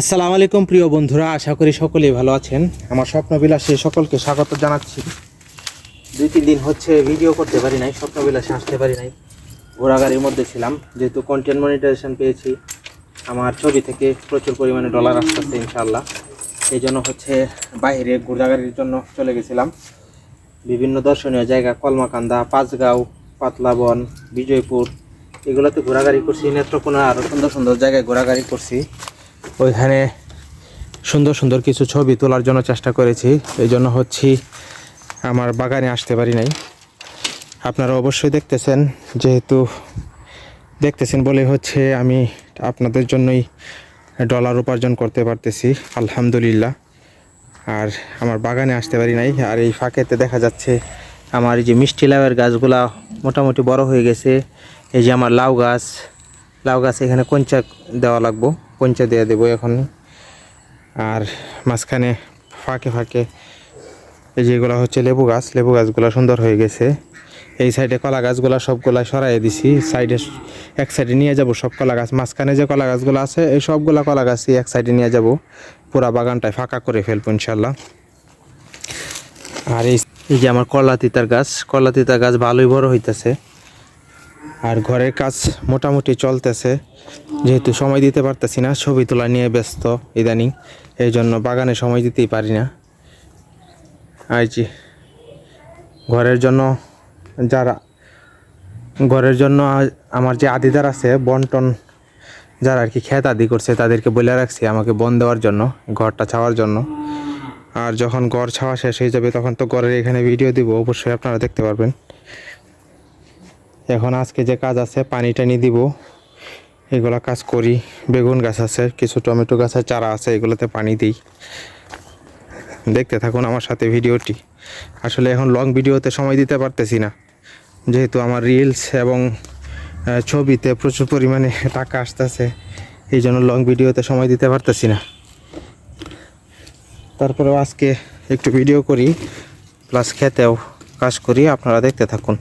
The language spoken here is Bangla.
আসসালামু আলাইকুম, প্রিয় বন্ধুরা, আশা করি সকলেই ভালো আছেন। আমার স্বপ্নবিলাসে সকলকে স্বাগত জানাচ্ছি। দুই তিন দিন হচ্ছে ভিডিও করতে পারি নাই, স্বপ্নবিলাসে আসতে পারি নাই। ঘোরাগাড়ির মধ্যে ছিলাম, যেহেতু কন্টেন্ট মনিটাইজেশন পেয়েছি, আমার ছবি থেকে প্রচুর পরিমাণে ডলার আসতেছে ইনশাল্লাহ এই জন্য হচ্ছে বাইরে ঘোরাগাড়ির জন্য চলে গেছিলাম। বিভিন্ন দর্শনীয় জায়গা, কলমাকান্দা, পাঁচগাঁও পাতলাবন বিজয়পুর, এগুলোতে ঘোরাঘুরি করছি। নেত্রকোনা আরও সুন্দর সুন্দর জায়গায় ঘোরাঘুরি করছি। ওইখানে সুন্দর সুন্দর কিছু ছবি তোলার জন্য চেষ্টা করেছি। এই জন্য হচ্ছি আমার বাগানে আসতে পারি নাই। আপনারা অবশ্যই দেখতেছেন, যেহেতু দেখতেছেন বলে হচ্ছে আমি আপনাদের জন্যই ডলার উপার্জন করতে পারতেছি, আলহামদুলিল্লাহ। আর আমার বাগানে আসতে পারি নাই, আর এই ফাঁকেতে দেখা যাচ্ছে আমার এই যে মিষ্টি লাউয়ের গাছগুলা মোটামুটি বড় হয়ে গেছে। এই যে আমার লাউ গাছ লাউ গাছ এখানে কঞ্চা দেওয়া লাগবো। কঞ্চা দেওয়া দেবো এখন। আর মাঝখানে ফাঁকে ফাঁকে এই যেগুলো হচ্ছে লেবু গাছ, লেবু গাছগুলো সুন্দর হয়ে গেছে। এই সাইডে কলা গাছগুলো সবগুলা সরাই দিছি, সাইডে এক সাইডে নিয়ে যাব সব কলা গাছ। মাঝখানে যে কলা গাছগুলো আছে, এই সবগুলা কলা গাছই এক সাইডে নিয়ে যাব, পুরা বাগানটায় ফাঁকা করে ফেলব ইনশাল্লাহ আর এই যে আমার কলা তিতার গাছ, কলা তিতার গাছ ভালোই বড় হইতেছে। আর ঘরের কাজ মোটামুটি চলতেছে। যেহেতু সময় দিতে পারতেছি না, ছবি তোলা নিয়ে ব্যস্ত ইদানিং, এই জন্য বাগানে সময় দিতেই পারি না। আর যে, ঘরের জন্য যারা, ঘরের জন্য আমার যে আদিদার আছে, বন্টন যারা আর কি খেত আদি করছে, তাদেরকে বলে রাখছি আমাকে বন দেওয়ার জন্য, ঘরটা ছাওয়ার জন্য। আর যখন ঘর ছাওয়া শেষ হয়ে যাবে, তখন তো ঘরের এখানে ভিডিও দিব, অবশ্যই আপনারা দেখতে পারবেন। এখন আজকে যে কাজ আছে, পানি টানি দিব। এগুলা কাজ করি। বেগুন গাছ আছে, কিছু টমেটো গাছের চারা আছে, এগুলোতে পানি দিই। দেখতে থাকুন আমার সাথে ভিডিওটি। আসলে এখন লং ভিডিওতে সময় দিতে পারতেছি না। যেহেতু আমার রিলস এবং ছবিতে প্রচুর পরিমাণে টাকা আসতেছে, এই জন্য লং ভিডিওতে সময় দিতে পারতেছি না। তারপরেও আজকে একটু ভিডিও করি প্লাস খেতেও কাজ করি, আপনারা দেখতে থাকুন।